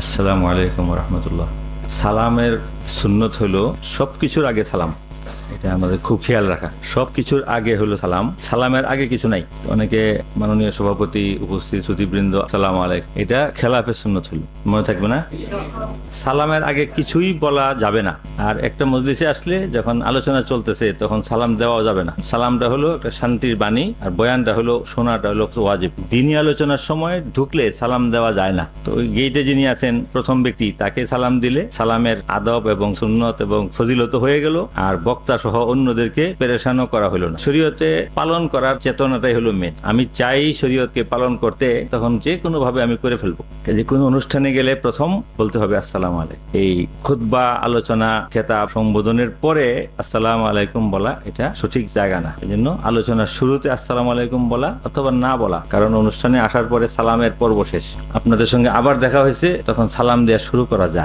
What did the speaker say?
আসসালামু আলাইকুম রহমতুল্লাহ। সালামের সুন্নত হলো সব কিছুর আগে সালাম। এটা আমাদের খুব খেয়াল রাখা। সব কিছুর আগে হলো সালাম। সালামের আগে কিছু নাই। অনেকে মাননীয় সভাপতি, উপস্থিত সুদীপবৃন্দ আসসালামু আলাইকুম। এটা খেলাফের সুন্নত হলো। মনে থাকবে না? সালামের আগে কিছুই বলা যাবে না। আর একটা মজলিসে আসলে যখন আলোচনা চলতেছে, তখন সালাম দেওয়া যাবে না। সালামটা হলো একটা শান্তির বাণী, আর বয়ানটা হলো, শোনাটা হলো ওয়াজিব। দিনী আলোচনার সময় ঢুকলে সালাম দেওয়া যায় না। তো ওই গেটে যিনি আছেন, প্রথম ব্যক্তি, তাকে সালাম দিলে সালামের আদব এবং সুন্নত এবং ফজিলত হয়ে গেল। আর বক্তা সহ অন্যদেরকে পেরেশানও করা হলো না। শরীয়তে পালন করার চেতনাটাই হলো মেন আমি চাই শরীয়তকে পালন করতে, তখন যে কোনো ভাবে আমি করে ফেলব। যে কোনো অনুষ্ঠানে গেলে প্রথম বলতে হবে আসসালাম আলাইকুম। এই খুতবা, আলোচনা, খেতাব সম্বোধনের পরে আসসালাম আলাইকুম বলা এটা সঠিক জায়গা না। এই জন্য আলোচনার শুরুতে আসসালাম আলাইকুম বলা অথবা না বলা। কারণ অনুষ্ঠানে আসার পরে সালামের পর্ব শেষ। আপনাদের সঙ্গে আবার দেখা হয়েছে, তখন সালাম দেওয়া শুরু করা যায়।